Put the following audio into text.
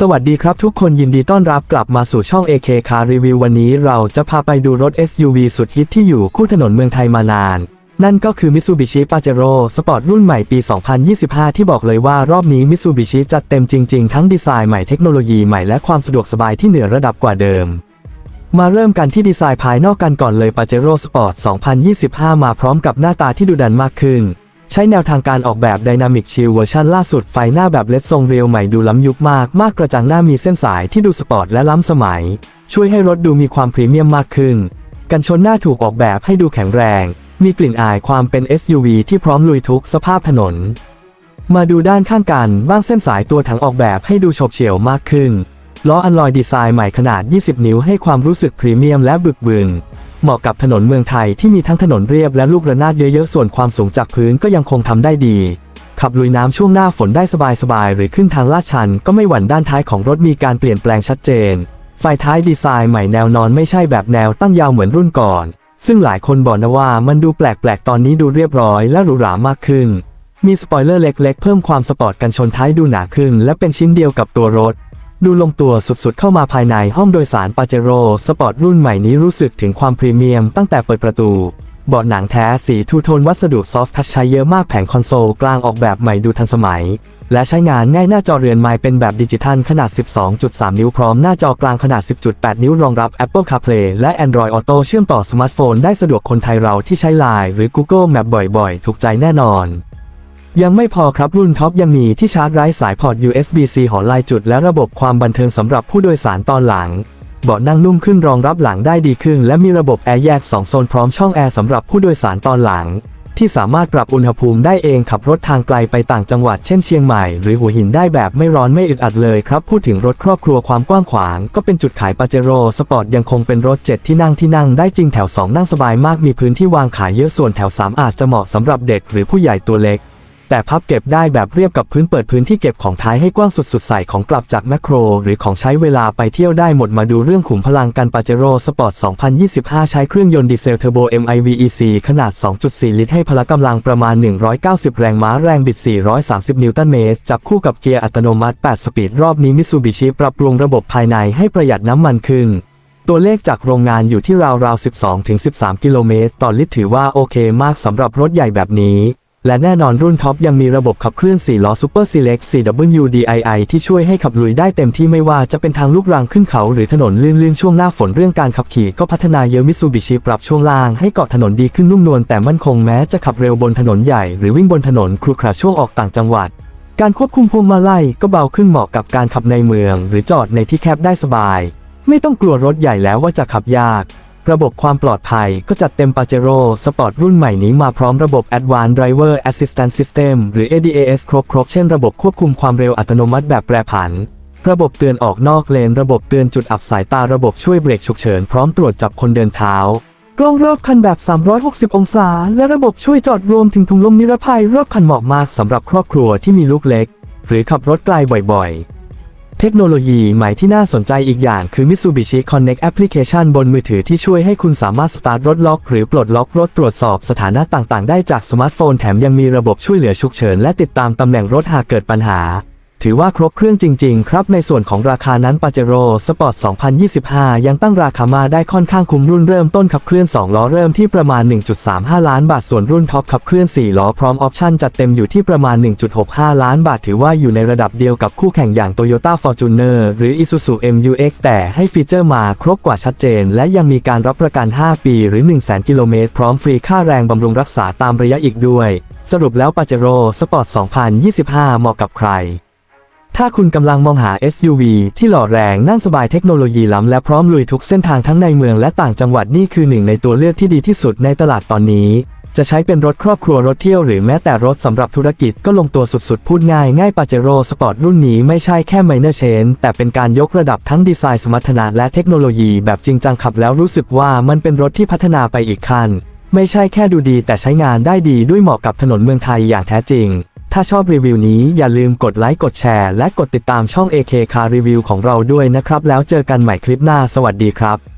สวัสดีครับทุกคนยินดีต้อนรับกลับมาสู่ช่อง AK Car Review วันนี้เราจะพาไปดูรถ SUV สุดฮิตที่อยู่คู่ถนนเมืองไทยมานาน นั่นก็คือ Mitsubishi Pajero Sport รุ่นใหม่ปี 2025 ที่บอกเลยว่ารอบนี้ Mitsubishi จัดเต็มจริง ๆ ทั้งดีไซน์ใหม่เทคโนโลยีใหม่และความสะดวกสบายที่เหนือระดับกว่าเดิม มาเริ่มกันที่ดีไซน์ภายนอกกันก่อนเลย Pajero Sport 2025 มาพร้อมกับหน้าตาที่ดุดันมากขึ้น ใช้แนวทางการออกแบบ Dynamic Shield เวอร์ชันล่าสุดไฟหน้าแบบเลดทรงเรียวใหม่ดูล้ำยุคมาก มากกระจังหน้ามีเส้นสายที่ดูสปอร์ตและล้ำสมัย ช่วยให้รถดูมีความพรีเมียมมากขึ้น กันชนหน้าถูกออกแบบให้ดูแข็งแรง มีกลิ่นอายความเป็น SUV ที่พร้อมลุยทุกสภาพถนน มาดูด้านข้างกันบ้างเส้นสายตัวถังออกแบบให้ดูโฉบเฉี่ยวมากขึ้นล้ออันลอยดีไซน์ใหม่ขนาด 20 นิ้วให้ความรู้สึกพรีเมียมและบึกบึน เหมาะกับถนนเมืองไทยที่มีทั้งถนนเรียบและลูกระนาดเยอะๆ ส่วนความสูงจากพื้นก็ยังคงทำได้ดี ขับลุยน้ำช่วงหน้าฝนได้สบายๆ หรือขึ้นทางลาดชันก็ไม่หวั่นด้านท้ายของรถมีการเปลี่ยนแปลงชัดเจน ไฟท้ายดีไซน์ใหม่แนวนอนไม่ใช่แบบแนวตั้งยาวเหมือนรุ่นก่อน ซึ่งหลายคนบอกนะว่ามันดูแปลกๆ ตอนนี้ดูเรียบร้อยและหรูหรามากขึ้น มีสปอยเลอร์เล็กๆ เพิ่มความสปอร์ตกันชนท้ายดูหนาขึ้น และเป็นชิ้นเดียวกับตัวรถ ดูลงตัวสุดๆเข้ามาภายในห้องโดยสารปาเจโร่สปอร์ตรุ่นใหม่นี้รู้สึกถึงความพรีเมียมตั้งแต่เปิดประตูเบาะหนังแท้สีทูโทนวัสดุซอฟท์ทัชใช้เยอะมากแผงคอนโซลกลางออกแบบใหม่ดูทันสมัย และใช้งานง่ายหน้าจอเรือนไม้เป็นแบบดิจิทัลขนาด 12.3 นิ้วพร้อมหน้าจอกลางขนาด 10.8 นิ้วรองรับ Apple CarPlay และ Android Auto เชื่อมต่อสมาร์ทโฟนได้สะดวกคนไทยเราที่ใช้ Line หรือ Google Map บ่อยๆ ถูกใจแน่นอน ยังไม่พอครับรุ่นท็อปยังมีที่ชาร์จไร้สายพอร์ต USB-C หอลายจุดและระบบความบันเทิงสำหรับผู้โดยสารตอนหลัง เบาะนั่งนุ่มขึ้นรองรับหลังได้ดีขึ้น และมีระบบแอร์แยก 2 โซนพร้อมช่องแอร์สำหรับผู้โดยสารตอนหลัง ที่สามารถปรับอุณหภูมิได้เองขับรถทางไกลไปต่างจังหวัดเช่นเชียงใหม่หรือหัวหินได้แบบไม่ร้อนไม่อึดอัดเลยครับพูดถึงรถครอบครัวความกว้างขวาง ก็เป็นจุดขายปาเจโร่สปอร์ตยังคงเป็นรถ7ที่นั่งที่นั่งได้จริงแถว 2 นั่งสบายมากมีพื้นที่วางขายเยอะส่วนแถว 3 อาจจะเหมาะสำหรับเด็กหรือผู้ใหญ่ตัวเล็ก แต่พับเก็บได้แบบเรียบกับพื้นเปิดพื้นที่เก็บของท้ายให้กว้างสุดๆ ใส่ของกลับจากแมคโคร หรือของใช้เวลาไปเที่ยวได้หมดมาดูเรื่องขุมพลังกันปาเจโร่สปอร์ต 2025 ใช้เครื่องยนต์ดีเซลเทอร์โบ MIVEC ขนาด 2.4 ลิตรให้พละกำลังประมาณ 190 แรงม้าแรงบิด 430 นิวตันเมตร จับคู่กับเกียร์อัตโนมัติ 8 สปีดรอบนี้มิซูบิชิปรับปรุงระบบภายในให้ประหยัดน้ำมันขึ้นตัวเลขจากโรงงานอยู่ที่ราวๆ 12-13 กิโลเมตรต่อลิตรถือว่าโอเคมากสำหรับรถใหญ่แบบนี้ และแน่นอนรุ่นท็อปยังมีระบบขับเคลื่อน 4 ล้อ Super Select 4WDII ที่ช่วยให้ขับลุยได้เต็มที่ไม่ว่าจะเป็นทางลูกรังขึ้นเขาหรือถนนลื่นๆช่วงหน้าฝนเรื่องการขับขี่ก็พัฒนาเยอะมิตซูบิชิปรับช่วงล่างให้เกาะถนนดีขึ้นนุ่มนวลแต่มั่นคงแม้จะขับเร็วบนถนนใหญ่หรือวิ่งบนถนนครุขระช่วงออกต่างจังหวัด การควบคุมพวงมาลัยก็เบาขึ้นเหมาะกับการขับในเมือง หรือจอดในที่แคบได้สบาย ไม่ต้องกลัวรถใหญ่แล้วว่าจะขับยาก ระบบความปลอดภัยก็จัดเต็ม Pajero Sport รุ่นใหม่นี้มาพร้อมระบบ Advanced Driver Assistance System หรือ ADAS ครบครบเช่นระบบควบคุมความเร็วอัตโนมัติแบบแปรผัน ระบบเตือนออกนอกเลน ระบบเตือนจุดอับสายตาระบบช่วยเบรกฉุกเฉินพร้อมตรวจจับคนเดินเท้ากล้องรอบคันแบบ 360 องศา และระบบช่วยจอดรวมถึงถุงลมนิรภัยรอบคันเหมาะมากสำหรับครอบครัวที่มีลูกเล็ก หรือขับรถไกลบ่อยๆ เทคโนโลยีใหม่ที่น่าสนใจอีกอย่างคือ Mitsubishi Connect Application บนมือถือที่ช่วยให้คุณสามารถสตาร์ทรถล็อก หรือปลดล็อกรถตรวจสอบสถานะต่างๆ ได้จากสมาร์ทโฟนแถมยังมีระบบช่วยเหลือฉุกเฉินและติดตามตำแหน่งรถหากเกิดปัญหา ถือว่าครบเครื่องจริง ๆ ครับ ในส่วนของราคานั้น Pajero Sport 2025 ยังตั้งราคามาได้ค่อนข้างคุ้มรุ่นเริ่มต้นขับเคลื่อน 2 ล้อเริ่มที่ประมาณ 1.35 ล้านบาท ส่วนรุ่นท็อปขับเคลื่อน 4 ล้อพร้อมออปชั่นจัดเต็มอยู่ที่ประมาณ 1.65 ล้านบาท ถือว่าอยู่ในระดับเดียวกับคู่แข่งอย่าง Toyota Fortuner หรือ Isuzu MU-X แต่ให้ฟีเจอร์มาครบกว่าชัดเจน และยังมีการรับประกัน 5 ปี หรือ 100,000 กิโลเมตรพร้อมฟรีค่าแรงบำรุงรักษาตามระยะอีกด้วย สรุปแล้ว Pajero Sport 2025 เหมาะกับใคร ถ้าคุณกำลังมองหา SUV ที่หล่อแรงนั่งสบายเทคโนโลยีล้ำและพร้อมลุยทุกเส้นทางทั้งในเมืองและต่างจังหวัดนี่คือหนึ่งในตัวเลือกที่ดีที่สุดในตลาดตอนนี้ จะใช้เป็นรถครอบครัวรถเที่ยวหรือแม้แต่รถสำหรับธุรกิจก็ลงตัวสุดๆ พูดง่ายง่ายปาเจโร่สปอร์ตรุ่นนี้ไม่ใช่แค่ไมเนอร์เชนแต่เป็นการยกระดับทั้งดีไซน์สมรรถนะและเทคโนโลยีแบบจริงจังขับแล้วรู้สึกว่ามันเป็นรถที่พัฒนาไปอีกขั้นไม่ใช่แค่ดูดีแต่ใช้งานได้ดีด้วยเหมาะกับถนนเมืองไทยอย่างแท้จริง ถ้าชอบรีวิวนี้อย่าลืมกดไลค์กดแชร์และกดติดตามช่อง AK Car Review ของเราด้วยนะครับ แล้วเจอกันใหม่คลิปหน้าสวัสดีครับ